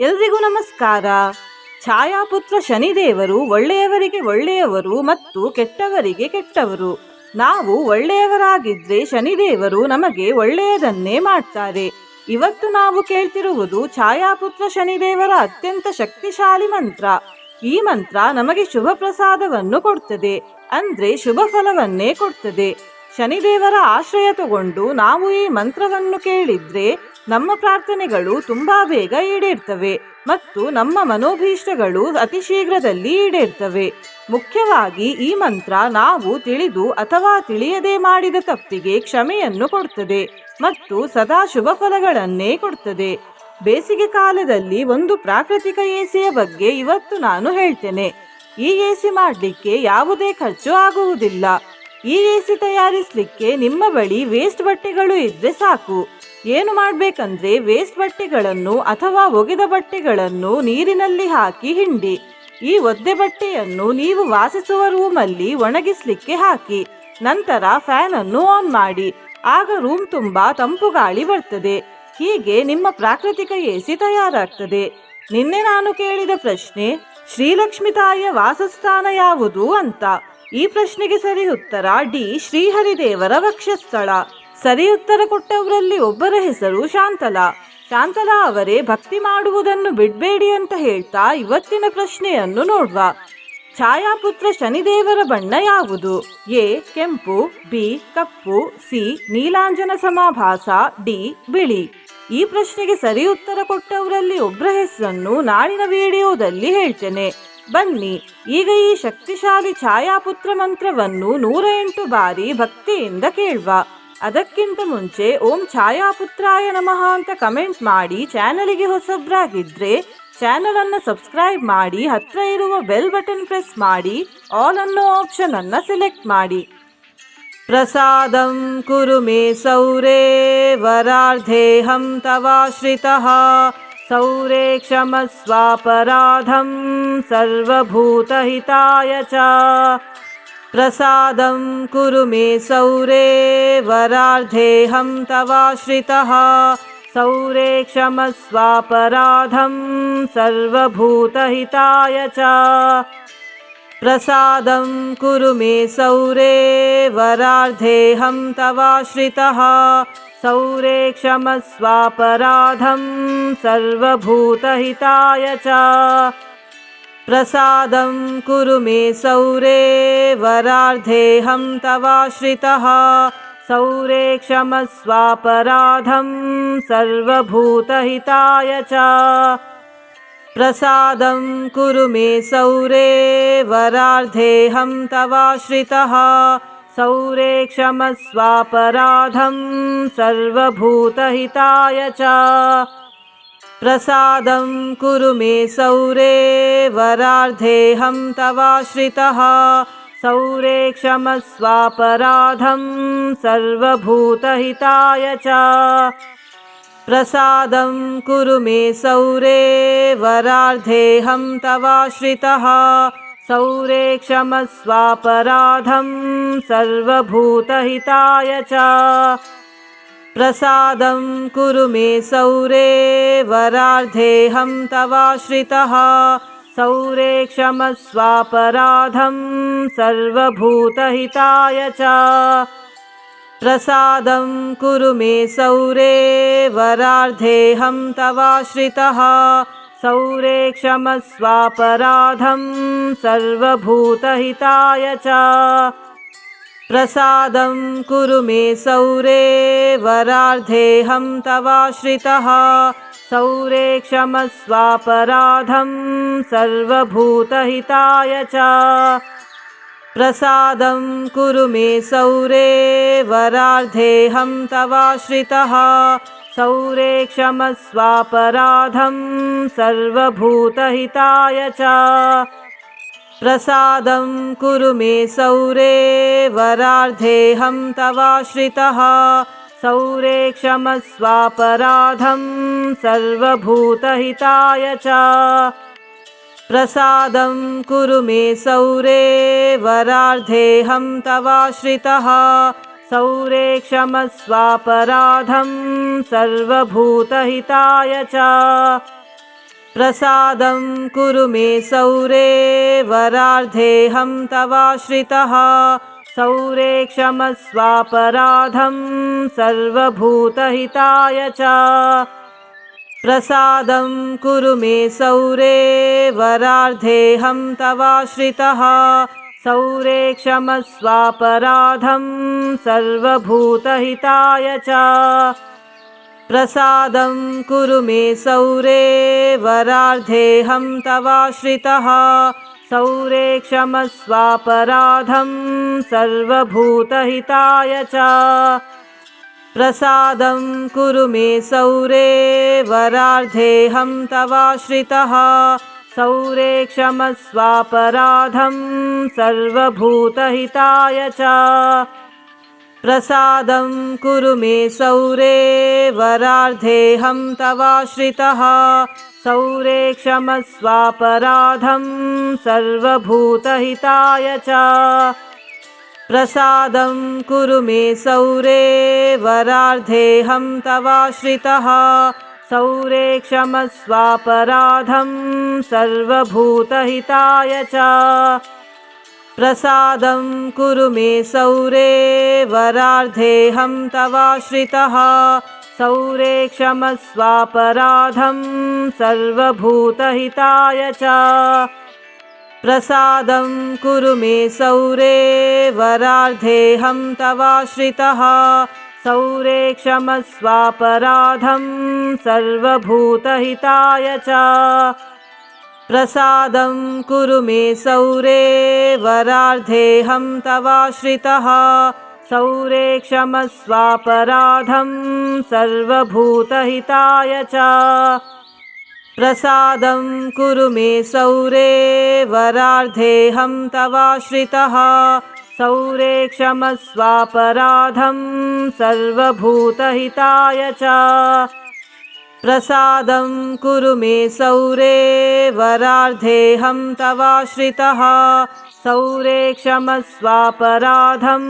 ಎಲ್ರಿಗೂ ನಮಸ್ಕಾರ. ಛಾಯಾಪುತ್ರ ಶನಿದೇವರು ಒಳ್ಳೆಯವರಿಗೆ ಒಳ್ಳೆಯವರು ಮತ್ತು ಕೆಟ್ಟವರಿಗೆ ಕೆಟ್ಟವರು. ನಾವು ಒಳ್ಳೆಯವರಾಗಿದ್ರೆ ಶನಿದೇವರು ನಮಗೆ ಒಳ್ಳೆಯದನ್ನೇ ಮಾಡ್ತಾರೆ. ಇವತ್ತು ನಾವು ಕೇಳ್ತಿರುವುದು ಛಾಯಾಪುತ್ರ ಶನಿದೇವರ ಅತ್ಯಂತ ಶಕ್ತಿಶಾಲಿ ಮಂತ್ರ. ಈ ಮಂತ್ರ ನಮಗೆ ಶುಭ ಪ್ರಸಾದವನ್ನು ಕೊಡ್ತದೆ, ಅಂದ್ರೆ ಶುಭ ಫಲವನ್ನೇ ಕೊಡ್ತದೆ. ಶನಿದೇವರ ಆಶ್ರಯ ತಗೊಂಡು ನಾವು ಈ ಮಂತ್ರವನ್ನು ಕೇಳಿದ್ರೆ ನಮ್ಮ ಪ್ರಾರ್ಥನೆಗಳು ತುಂಬಾ ಬೇಗ ಈಡೇರ್ತವೆ ಮತ್ತು ನಮ್ಮ ಮನೋಭೀಷ್ಟಗಳು ಅತಿ ಶೀಘ್ರದಲ್ಲಿ ಈಡೇರ್ತವೆ. ಮುಖ್ಯವಾಗಿ ಈ ಮಂತ್ರ ನಾವು ತಿಳಿದು ಅಥವಾ ತಿಳಿಯದೆ ಮಾಡಿದ ತಪ್ಪಿಗೆ ಕ್ಷಮೆಯನ್ನು ಕೊಡ್ತದೆ ಮತ್ತು ಸದಾ ಶುಭ ಫಲಗಳನ್ನೇ ಕೊಡ್ತದೆ. ಬೇಸಿಗೆ ಕಾಲದಲ್ಲಿ ಒಂದು ಪ್ರಾಕೃತಿಕ ಎಸಿಯ ಬಗ್ಗೆ ಇವತ್ತು ನಾನು ಹೇಳ್ತೇನೆ. ಈ ಎಸಿ ಮಾಡಲಿಕ್ಕೆ ಯಾವುದೇ ಖರ್ಚು ಆಗುವುದಿಲ್ಲ. ಈ ಎಸಿ ತಯಾರಿಸಲಿಕ್ಕೆ ನಿಮ್ಮ ಬಳಿ ವೇಸ್ಟ್ ಬಟ್ಟೆಗಳು ಇದ್ರೆ ಸಾಕು. ಏನು ಮಾಡಬೇಕಂದ್ರೆ ವೇಸ್ಟ್ ಬಟ್ಟೆಗಳನ್ನು ಅಥವಾ ಒಗೆದ ಬಟ್ಟೆಗಳನ್ನು ನೀರಿನಲ್ಲಿ ಹಾಕಿ ಹಿಂಡಿ. ಈ ಒದ್ದೆ ಬಟ್ಟೆಯನ್ನು ನೀವು ವಾಸಿಸುವ ರೂಮಲ್ಲಿ ಒಣಗಿಸ್ಲಿಕ್ಕೆ ಹಾಕಿ. ನಂತರ ಫ್ಯಾನ್ ಅನ್ನು ಆನ್ ಮಾಡಿ. ಆಗ ರೂಮ್ ತುಂಬಾ ತಂಪು ಗಾಳಿ ಬರ್ತದೆ. ಹೀಗೆ ನಿಮ್ಮ ಪ್ರಾಕೃತಿಕ ಎಸಿ ತಯಾರಾಗ್ತದೆ. ನಿನ್ನೆ ನಾನು ಕೇಳಿದ ಪ್ರಶ್ನೆ, ಶ್ರೀಲಕ್ಷ್ಮಿ ತಾಯಿಯ ವಾಸಸ್ಥಾನ ಯಾವುದು ಅಂತ? ಈ ಪ್ರಶ್ನೆಗೆ ಸರಿ ಉತ್ತರ ಡಿ ಶ್ರೀಹರಿದೇವರ ವಕ್ಷಸ್ಥಳ. ಸರಿ ಉತ್ತರ ಕೊಟ್ಟವರಲ್ಲಿ ಒಬ್ಬರ ಹೆಸರು ಶಾಂತಲಾ. ಶಾಂತಲಾ ಅವರೇ ಭಕ್ತಿ ಮಾಡುವುದನ್ನು ಬಿಡಬೇಡಿ ಅಂತ ಹೇಳ್ತಾ ಇವತ್ತಿನ ಪ್ರಶ್ನೆಯನ್ನು ನೋಡುವ. ಛಾಯಾಪುತ್ರ ಶನಿದೇವರ ಬಣ್ಣ ಯಾವುದು? ಎ, ಕೆಂಪು, ಬಿ, ಕಪ್ಪು, ಸಿ, ನೀಲಾಂಜನ ಸಮಾಭಾಸ, ಡಿ, ಬಿಳಿ. ಈ ಪ್ರಶ್ನೆಗೆ ಸರಿ ಉತ್ತರ ಕೊಟ್ಟವರಲ್ಲಿ ಒಬ್ಬರ ಹೆಸರನ್ನು ನಾಳಿನ ವಿಡಿಯೋದಲ್ಲಿ ಹೇಳ್ತೇನೆ. ಬನ್ನಿ, ಈಗ ಈ ಶಕ್ತಿಶಾಲಿ ಛಾಯಾಪುತ್ರ ಮಂತ್ರವನ್ನು ನೂರ ಎಂಟು ಬಾರಿ ಭಕ್ತಿಯಿಂದ ಕೇಳುವ. ಅದಕ್ಕಿಂತ ಮುಂಚೆ ಓಂ ಛಾಯಾಪುತ್ರಾಯ ನಮಃ ಅಂತ ಕಮೆಂಟ್ ಮಾಡಿ ಚಾನಲಿಗೆ ಹೊಸಬ್ರಾಗಿದ್ರೆ ಚಾನಲ್ ಅನ್ನು ಸಬ್ಸ್ಕ್ರೈಬ್ ಮಾಡಿ ಹತ್ರ ಇರುವ ಬೆಲ್ ಬಟನ್ ಪ್ರೆಸ್ ಮಾಡಿ ಆಲ್ ಅನ್ನೋ ಆಪ್ಷನ್ ಅನ್ನ ಸೆಲೆಕ್ಟ್ ಮಾಡಿ. ಪ್ರಸಾದಂ ಕುರು ಮೇ ಸೌರೇ ವರಾರ್ಧೇಹಂ ತವಾಶ್ರಿತಃ. ಸೌರೇ ಕ್ಷಮಸ್ವಾಪರಾಧಂ ಸರ್ವಭೂತಹಿತಾಯ ಚ. प्रसादं कुरु मे सौरे वरार्धेऽहं तवाश्रितः। सौरे क्षमस्वापराधं सर्वभूतहिताय च। प्रसादं कुरु मे सौरे वरार्धेऽहं तवाश्रितः। सौरे क्षमस्वापराधं सर्वभूतहिताय च प्रसादं कुरु मे सौरे वरार्धेऽहं तवाश्रितः। सौरे क्षमस्वापराधं सर्वभूतहिताय च। प्रसादं कुरु मे सौरे वरार्धेऽहं तवाश्रितः। सौरे क्षमस्वापराधं सर्वभूतहिताय च प्रसादं कुरु मे सौरे वरार्धेऽहं तवाश्रितः। सौरे क्षमस्वापराधं सर्वभूतहिताय च। प्रसादं कुरु मे सौरे वरार्धेऽहं तवाश्रितः। सौरे क्षमस्वापराधं सर्वभूतहिताय च प्रसादं कुरु मे सौरे वरार्धेऽहं तवाश्रितः। सौरे क्षमस्वापराधं सर्वभूतहिताय च। प्रसादं कुरु मे सौरे वरार्धेऽहं तवाश्रितः। सौरे क्षमस्वापराधं सर्वभूतहिताय च प्रसादं कुरु मे सौरे वरार्धेऽहं तवाश्रितः। सौरे क्षमस्वापराधं सर्वभूतहिताय च। प्रसादं कुरु मे सौरे वरार्धेऽहं तवाश्रितः। सौरे क्षमस्वापराधं सर्वभूतहिताय च प्रसादं कुरु मे सौरे वरार्धेऽहं तवाश्रितः। सौरे क्षमस्वापराधं सर्वभूतहिताय च। प्रसादं कुरु मे सौरे वरार्धेऽहं तवाश्रितः। सौरे क्षमस्वापराधं सर्वभूतहिताय च प्रसादं कुरु मे सौरे वरार्धेऽहं तवाश्रितः। सौरे क्षमस्वापराधं सर्वभूतहिताय च। प्रसादं कुरु मे सौरे वरार्धेऽहं तवाश्रितः। सौरे क्षमस्वापराधं सर्वभूतहिताय च प्रसादं कुरु मे सौरे वरार्धेऽहं तवाश्रितः। सौरे क्षमस्वापराधं सर्वभूतहिताय च। प्रसादं कुरु मे सौरे वरार्धेऽहं तवाश्रितः। सौरे क्षमस्वापराधं सर्वभूतहिताय च प्रसादं कुरु मे सौरे वरार्धेऽहं तवाश्रितः। सौरे क्षमस्वापराधं सर्वभूतहिताय च। प्रसादं कुरु मे सौरे वरार्धेऽहं तवाश्रितः। सौरे क्षमस्वापराधं सर्वभूतहिताय च प्रसादं कुरु मे सौरे वरार्धेऽहं तवाश्रितः। सौरे क्षमस्वापराधं सर्वभूतहिताय च। प्रसादं कुरु मे सौरे वरार्धेऽहं तवाश्रितः। सौरे क्षमस्वापराधं सर्वभूतहिताय च प्रसादं कुरु मे सौरे वरार्धेऽहं तवाश्रितः। सौरे क्षमस्वापराधं सर्वभूतहिताय च। प्रसादं कुरु मे सौरे वरार्धेऽहं तवाश्रितः। सौरे क्षमस्वापराधं सर्वभूतहिताय च प्रसादं कुरु मे सौरे वरार्धेऽहं तवाश्रितः। सौरे क्षमस्वापराधं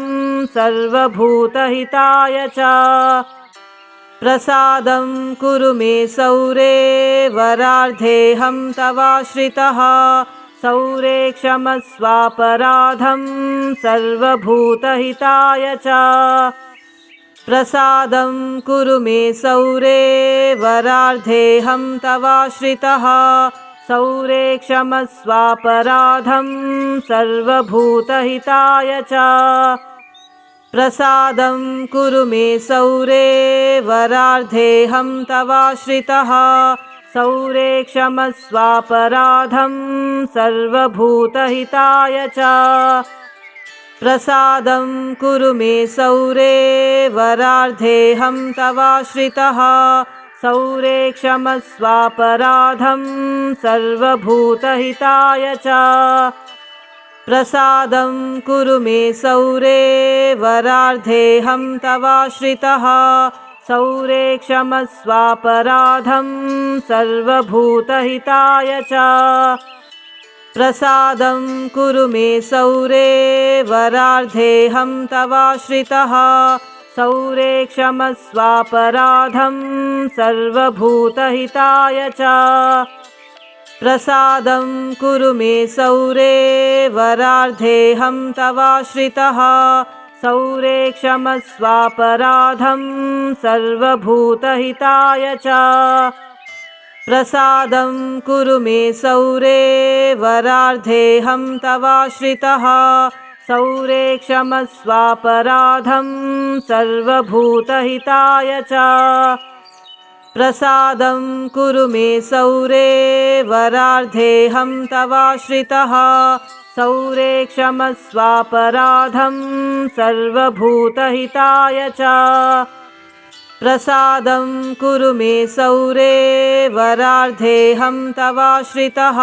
सर्वभूतहिताय च। प्रसादं कुरु मे सौरे वरार्धेऽहं तवाश्रितः। सौरे क्षमस्वापराधं सर्वभूतहिताय च प्रसादं कुरु मे सौरे वरार्धेऽहं तवाश्रितः। सौरे क्षमस्वापराधं सर्वभूतहिताय च। प्रसादं कुरु मे सौरे वरार्धेऽहं तवाश्रितः। सौरे क्षमस्वापराधं सर्वभूतहिताय च प्रसादं कुरु मे सौरे वरार्धेऽहं तवाश्रितः। सौरे क्षमस्वापराधं सर्वभूतहिताय च। प्रसादं कुरु मे सौरे वरार्धेऽहं तवाश्रितः। सौरे क्षमस्वापराधं सर्वभूतहिताय च प्रसादं कुरु मे सौरे वरार्धेऽहं तवाश्रितः। सौरे क्षमस्वापराधं सर्वभूतहिताय च। प्रसादं कुरु मे सौरे वरार्धेऽहं तवाश्रितः। सौरे क्षमस्वापराधं सर्वभूतहिताय च प्रसादं कुरु मे सौरे वरार्धेऽहं तवाश्रितः। सौरे क्षमस्वापराधं सर्वभूतहिताय च। प्रसादं कुरु मे सौरे वरार्धेऽहं तवाश्रितः। सौरे क्षमस्वापराधं सर्वभूतहिताय च प्रसादं कुरु मे सौरे वरार्धेऽहं तवाश्रितः।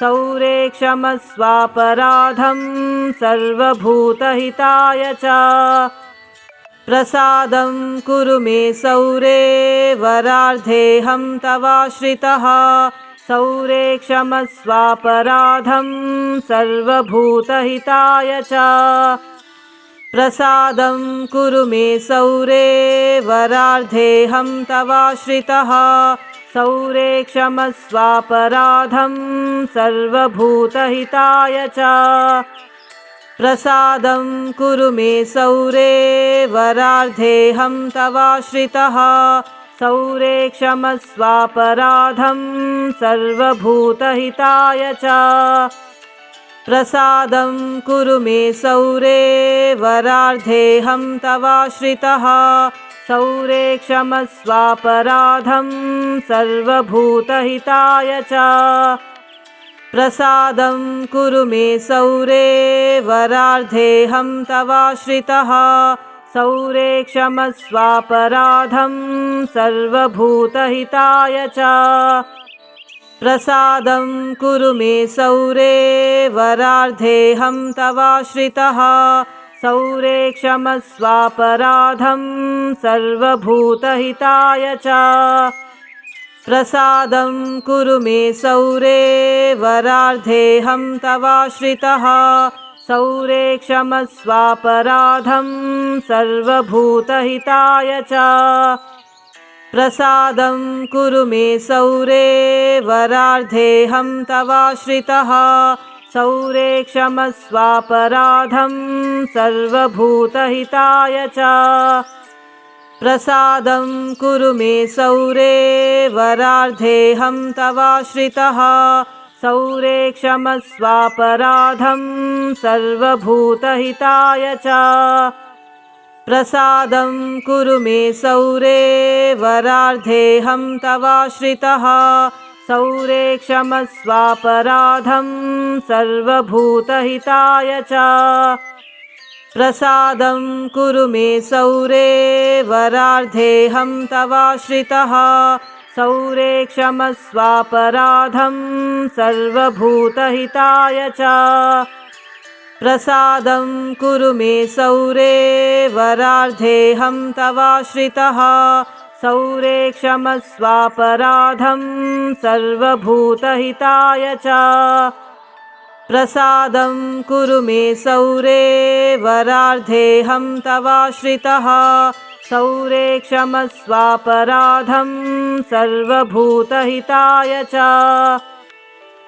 सौरे क्षमस्वापराधं सर्वभूतहिताय च। प्रसादं कुरु मे सौरे वरार्धेऽहं तवाश्रितः। सौरे क्षमस्वापराधं सर्वभूतहिताय च प्रसादं कुरु मे सौरे वरार्धेऽहं तवाश्रितः। सौरे क्षमस्वापराधं सर्वभूतहिताय च। प्रसादं कुरु मे सौरे वरार्धेऽहं तवाश्रितः। सौरे क्षमस्वापराधं सर्वभूतहिताय च प्रसादं कुरु मे सौरे वरार्धेऽहं तवाश्रितः। सौरे क्षमस्वापराधं सर्वभूतहिताय च। प्रसादं कुरु मे सौरे वरार्धेऽहं तवाश्रितः। सौरे क्षमस्वापराधं सर्वभूतहिताय च प्रसादं कुरु मे सौरे वरार्धेऽहं तवाश्रितः। सौरे क्षमस्वापराधं सर्वभूतहिताय च। प्रसादं कुरु मे सौरे वरार्धेऽहं तवाश्रितः। सौरे क्षमस्वापराधं सर्वभूतहिताय च प्रसादं कुरु मे सौरे वरार्धेऽहं तवाश्रितः। सौरे क्षमस्वापराधं सर्वभूतहिताय च। प्रसादं कुरु मे सौरे वरार्धेऽहं तवाश्रितः। सौरे क्षमस्वापराधं सर्वभूतहिताय च प्रसादं कुरु मे सौरे वरार्धेऽहं तवाश्रितः। सौरे क्षमस्वापराधं सर्वभूतहिताय च। प्रसादं कुरु मे सौरे वरार्धेऽहं तवाश्रितः। सौरे क्षमस्वापराधं सर्वभूतहिताय च प्रसादं कुरु मे सौरे वरार्धेऽहं तवाश्रितः। सौरे क्षमस्वापराधं सर्वभूतहिताय च। प्रसादं कुरु मे सौरे वरार्धेऽहं तवाश्रितः। सौरे क्षमस्वापराधं सर्वभूतहिताय च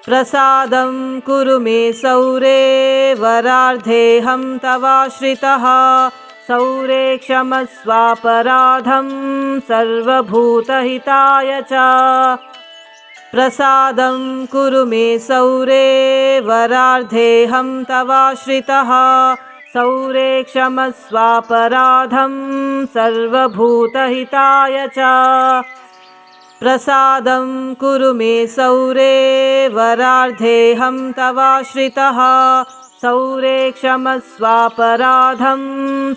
प्रसादं कुरु मे सौरे वरार्धेऽहं तवाश्रितः। सौरे क्षमस्वापराधं सर्वभूतहिताय च। प्रसादं कुरु मे सौरे वरार्धेऽहं तवाश्रितः। सौरे क्षमस्वापराधं सर्वभूतहिताय च प्रसादं कुरु मे सौरे वरार्धेऽहं तवाश्रितः। सौरे क्षमस्वापराधं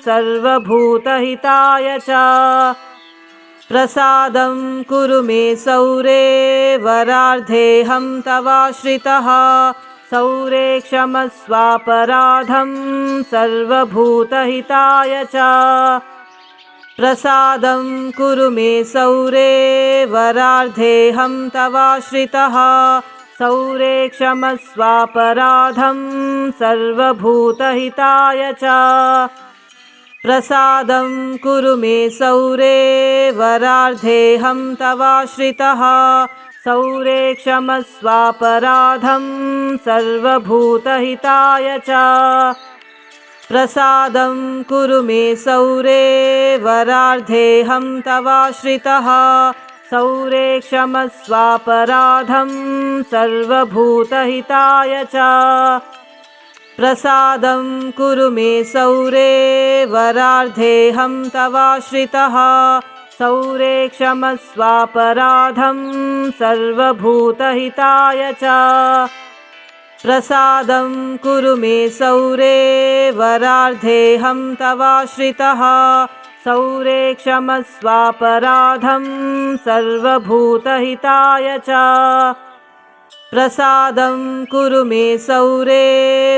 सर्वभूतहिताय च। प्रसादं कुरु मे सौरे वरार्धेऽहं तवाश्रितः। सौरे क्षमस्वापराधं सर्वभूतहिताय च प्रसादं कुरु मे सौरे वरार्धेऽहं तवाश्रितः। सौरे क्षमस्वापराधं सर्वभूतहिताय च। प्रसादं कुरु मे सौरे वरार्धेऽहं तवाश्रितः। सौरे क्षमस्वापराधं सर्वभूतहिताय च प्रसादं कुरु मे सौरे वरार्धेऽहं तवाश्रितः। सौरे क्षमस्वापराधं सर्वभूतहिताय च। प्रसादं कुरु मे सौरे वरार्धेऽहं तवाश्रितः। सौरे क्षमस्वापराधं सर्वभूतहिताय च प्रसादं कुरु मे सौरे वरार्धेऽहं तवाश्रितः। सौरे क्षमस्वापराधं सर्वभूतहिताय च। प्रसादं कुरु मे सौरे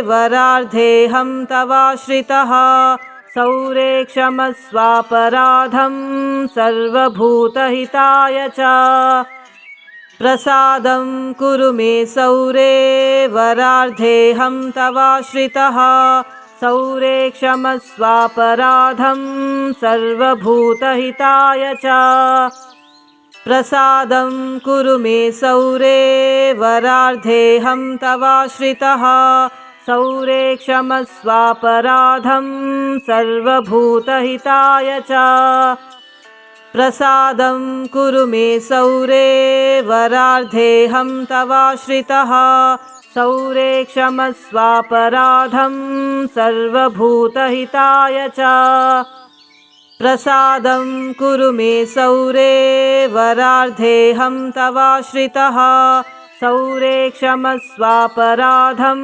वरार्धेऽहं तवाश्रितः। सौरे क्षमस्वापराधं सर्वभूतहिताय च प्रसादं कुरु मे सौरे वरार्धेऽहं तवाश्रितः। सौरे क्षमस्वापराधं सर्वभूतहिताय च। प्रसादं कुरु मे सौरे वरार्धेऽहं तवाश्रितः। सौरे क्षमस्वापराधं सर्वभूतहिताय च प्रसादं कुरु मे सौरे वरार्धेऽहं तवाश्रितः। सौरे क्षमस्वापराधं सर्वभूतहिताय च। प्रसादं कुरु मे सौरे वरार्धेऽहं तवाश्रितः। सौरे क्षमस्वापराधं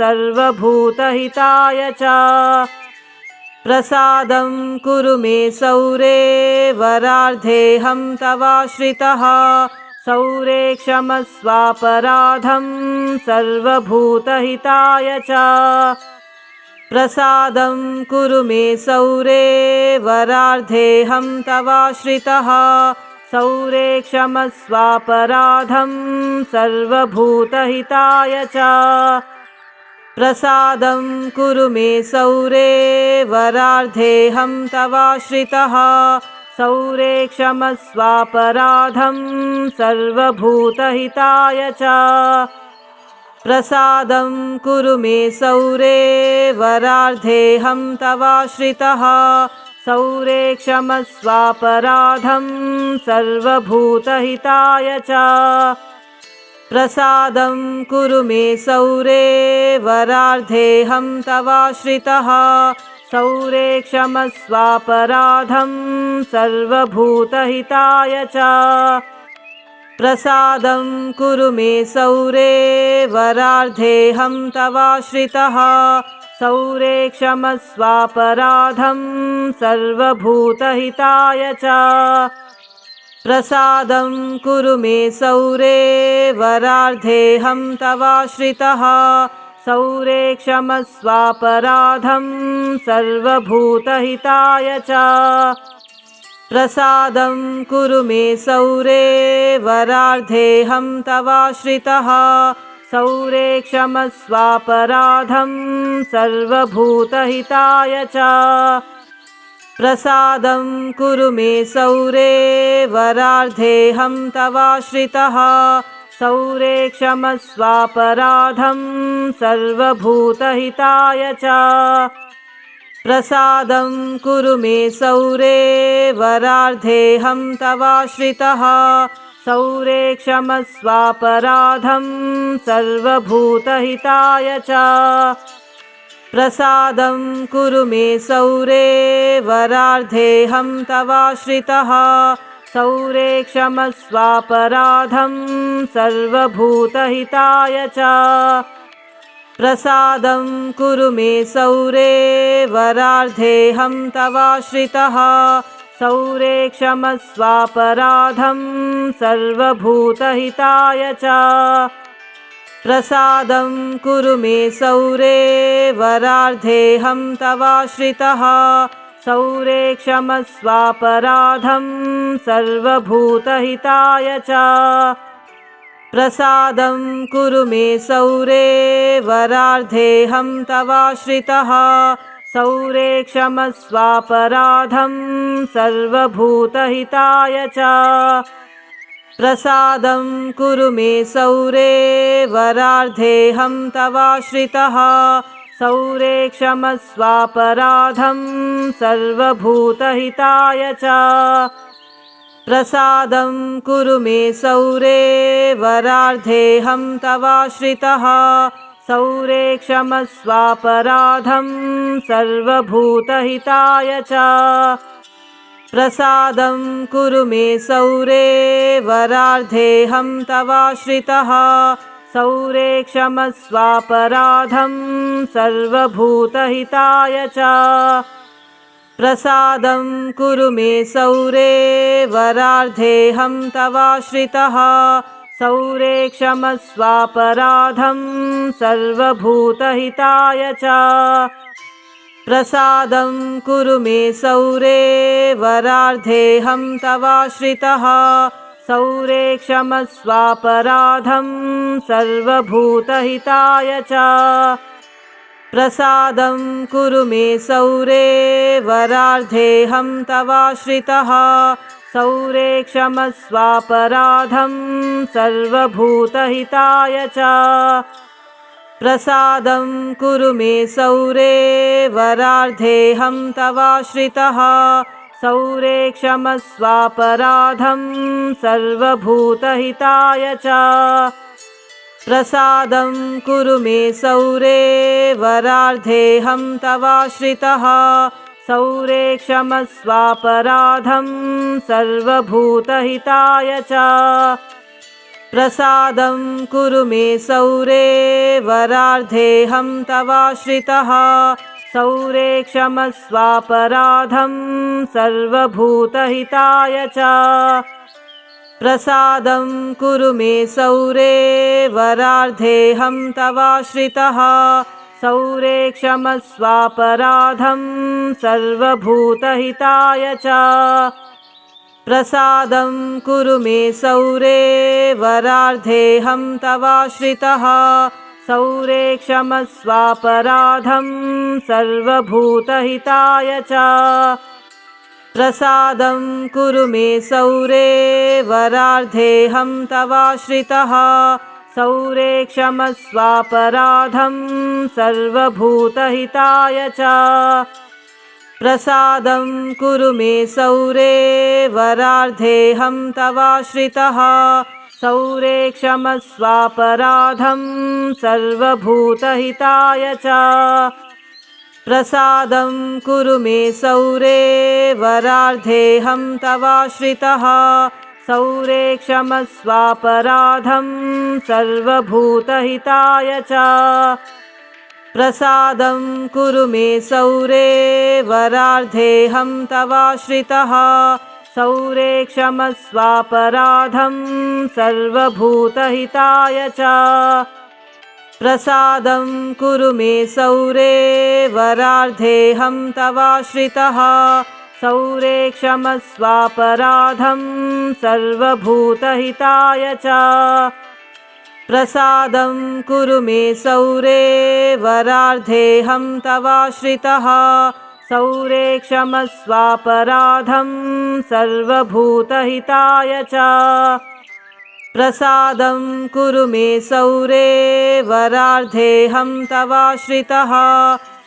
सर्वभूतहिताय च प्रसादं कुरु मे सौरे वरार्धेऽहं तवाश्रितः। सौरे क्षमस्वापराधं सर्वभूतहिताय च। प्रसादं कुरु मे सौरे वरार्धेऽहं तवाश्रितः। सौरे क्षमस्वापराधं सर्वभूतहिताय च प्रसादं कुरु मे सौरे वरार्धेऽहं तवाश्रितः। सौरे क्षमस्वापराधं सर्वभूतहिताय च। प्रसादं कुरु मे सौरे वरार्धेऽहं तवाश्रितः। सौरे क्षमस्वापराधं सर्वभूतहिताय च प्रसादं कुरु मे सौरे वरार्धेऽहं तवाश्रितः। सौरे क्षमस्वापराधं सर्वभूतहिताय च। प्रसादं कुरु मे सौरे वरार्धेऽहं तवाश्रितः। सौरे क्षमस्वापराधं सर्वभूतहिताय च प्रसादं कुरु मे सौरे वरार्धेऽहं तवाश्रितः। सौरे क्षमस्वापराधं सर्वभूतहिताय च। प्रसादं कुरु मे सौरे वरार्धेऽहं तवाश्रितः। सौरे क्षमस्वापराधं सर्वभूतहिताय च प्रसादं कुरु मे सौरे वरार्धेऽहं तवाश्रितः। सौरे क्षमस्वापराधं सर्वभूतहिताय च। प्रसादं कुरु मे सौरे वरार्धेऽहं तवाश्रितः। सौरे क्षमस्वापराधं सर्वभूतहिताय च प्रसादं कुरु मे सौरे वरार्धेऽहं तवाश्रितः। सौरे क्षमस्वापराधं सर्वभूतहिताय च। प्रसादं कुरु मे सौरे वरार्धेऽहं तवाश्रितः। सौरे क्षमस्वापराधं सर्वभूतहिताय च प्रसादं कुरु मे सौरे वरार्धेऽहं तवाश्रितः। सौरे क्षमस्वापराधं सर्वभूतहिताय च। प्रसादं कुरु मे सौरे वरार्धेऽहं तवाश्रितः। सौरे क्षमस्वापराधं सर्वभूतहिताय च प्रसादं कुरु मे सौरे वरार्धेऽहं तवाश्रितः। सौरे क्षमस्वापराधं सर्वभूतहिताय च। प्रसादं कुरु मे सौरे वरार्धेऽहं तवाश्रितः। सौरे क्षमस्वापराधं सर्वभूतहिताय च प्रसादं कुरु मे सौरे वरार्धेऽहं तवाश्रितः। सौरे क्षमस्वापराधं सर्वभूतहिताय च। प्रसादं कुरु मे सौरे वरार्धेऽहं तवाश्रितः। सौरे क्षमस्वापराधं सर्वभूतहिताय च प्रसादं कुरु मे सौरे वरार्धेऽहं तवाश्रितः। सौरे क्षमस्वापराधं सर्वभूतहिताय च। प्रसादं कुरु मे सौरे वरार्धेऽहं तवाश्रितः। सौरे क्षमस्वापराधं सर्वभूतहिताय च प्रसादं कुरु मे सौरे वरार्धेऽहं तवाश्रितः। सौरे क्षमस्वापराधं सर्वभूतहिताय च। प्रसादं कुरु मे सौरे वरार्धेऽहं तवाश्रितः। सौरे क्षमस्वापराधं सर्वभूतहिताय च प्रसादं कुरु मे सौरे वरार्धेऽहं तवाश्रितः। सौरे क्षमस्वापराधं सर्वभूतहिताय च। प्रसादं कुरु मे सौरे वरार्धेऽहं तवाश्रितः। सौरे क्षमस्वापराधं सर्वभूतहिताय च प्रसादं कुरु मे सौरे वरार्धेऽहं तवाश्रितः। सौरे क्षमस्वापराधं सर्वभूतहिताय च। प्रसादं कुरु मे सौरे वरार्धेऽहं तवाश्रितः। सौरे क्षमस्वापराधं सर्वभूतहिताय च प्रसादं कुरु मे सौरे वरार्धेऽहं तवाश्रितः। सौरे क्षमस्वापराधं सर्वभूतहिताय च। प्रसादं कुरु मे सौरे वरार्धेऽहं तवाश्रितः। सौरे क्षमस्वापराधं सर्वभूतहिताय च प्रसादं कुरु मे सौरे वरार्धेऽहं तवाश्रितः। सौरे क्षमस्वापराधं सर्वभूतहिताय च। प्रसादं कुरु मे सौरे वरार्धेऽहं तवाश्रितः। सौरे क्षमस्वापराधं सर्वभूतहिताय च प्रसादं कुरु मे सौरे वरार्धेऽहं तवाश्रितः। सौरे क्षमस्वापराधं सर्वभूतहिताय च। प्रसादं कुरु मे सौरे वरार्धेऽहं तवाश्रितः।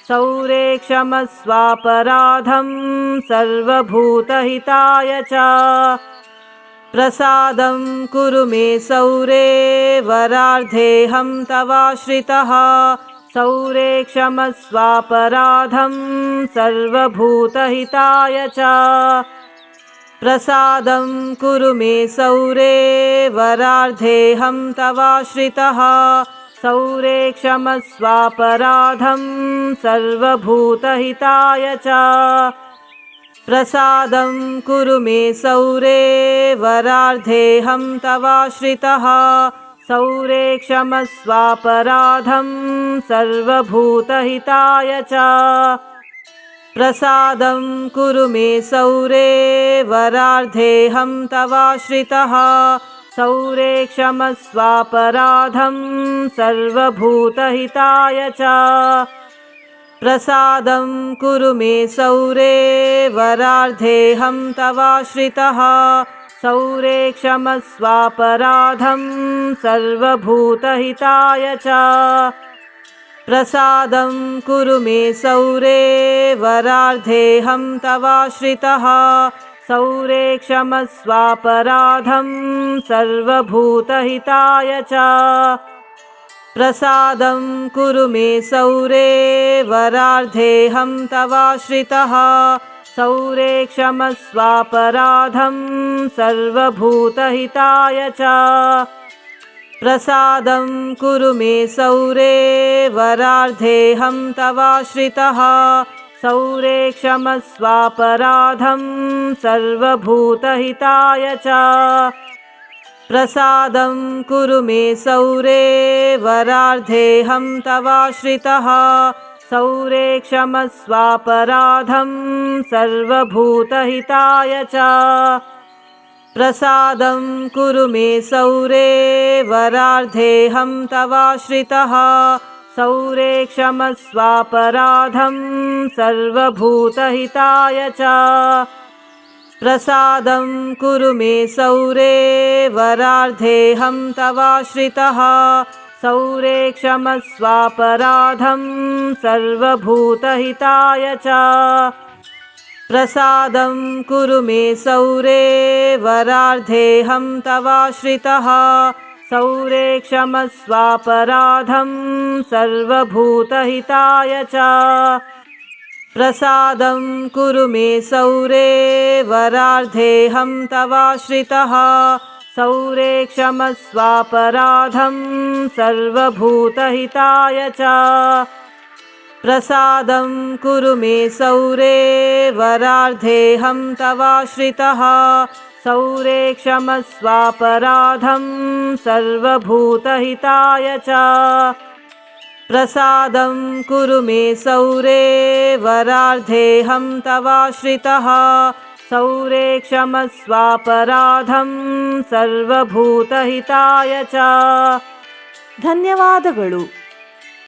सौरे क्षमस्वापराधं सर्वभूतहिताय च प्रसादं कुरु मे सौरे वरार्धेऽहं तवाश्रितः। सौरे क्षमस्वापराधं सर्वभूतहिताय च। प्रसादं कुरु मे सौरे वरार्धेऽहं तवाश्रितः। सौरे क्षमस्वापराधं सर्वभूतहिताय च प्रसादं कुरु मे सौरे वरार्धेऽहं तवाश्रितः। सौरे क्षमस्वापराधं सर्वभूतहिताय च। प्रसादं कुरु मे सौरे वरार्धेऽहं तवाश्रितः। सौरे क्षमस्वापराधं सर्वभूतहिताय च प्रसादं कुरु मे सौरे वरार्धेऽहं तवाश्रितः। सौरे क्षमस्वापराधं सर्वभूतहिताय च। प्रसादं कुरु मे सौरे वरार्धेऽहं तवाश्रितः। सौरे क्षमस्वापराधं सर्वभूतहिताय च प्रसादं कुरु मे सौरे वरार्धेऽहं तवाश्रितः। सौरे क्षमस्वापराधं सर्वभूतहिताय च। प्रसादं कुरु मे सौरे वरार्धेऽहं तवाश्रितः। सौरे क्षमस्वापराधं सर्वभूतहिताय च प्रसादं कुरु मे सौरे वरार्धेऽहं तवाश्रितः। सौरे क्षमस्वापराधं सर्वभूतहिताय च। प्रसादं कुरु मे सौरे वरार्धेऽहं तवाश्रितः। सौरे क्षमस्वापराधं सर्वभूतहिताय च प्रसादं कुरु मे सौरे वरार्धेऽहं तवाश्रितः। सौरे क्षमस्वापराधं सर्वभूतहिताय च। प्रसादं कुरु मे सौरे वरार्धेऽहं तवाश्रितः। सौरे क्षमस्वापराधं सर्वभूतहिताय च प्रसादं कुरु मे सौरे वरार्धेऽहं तवाश्रितः। सौरे क्षमस्वापराधं सर्वभूतहिताय च। प्रसादं कुरु मे सौरे वरार्धेऽहं तवाश्रितः। सौरे क्षमस्वापराधं सर्वभूतहिताय च प्रसादं कुरु मे सौरे वरार्धेऽहं तवाश्रितः सौरे क्षमस्वापराधं सर्वभूतहिताय च ಧನ್ಯವಾದಗಳು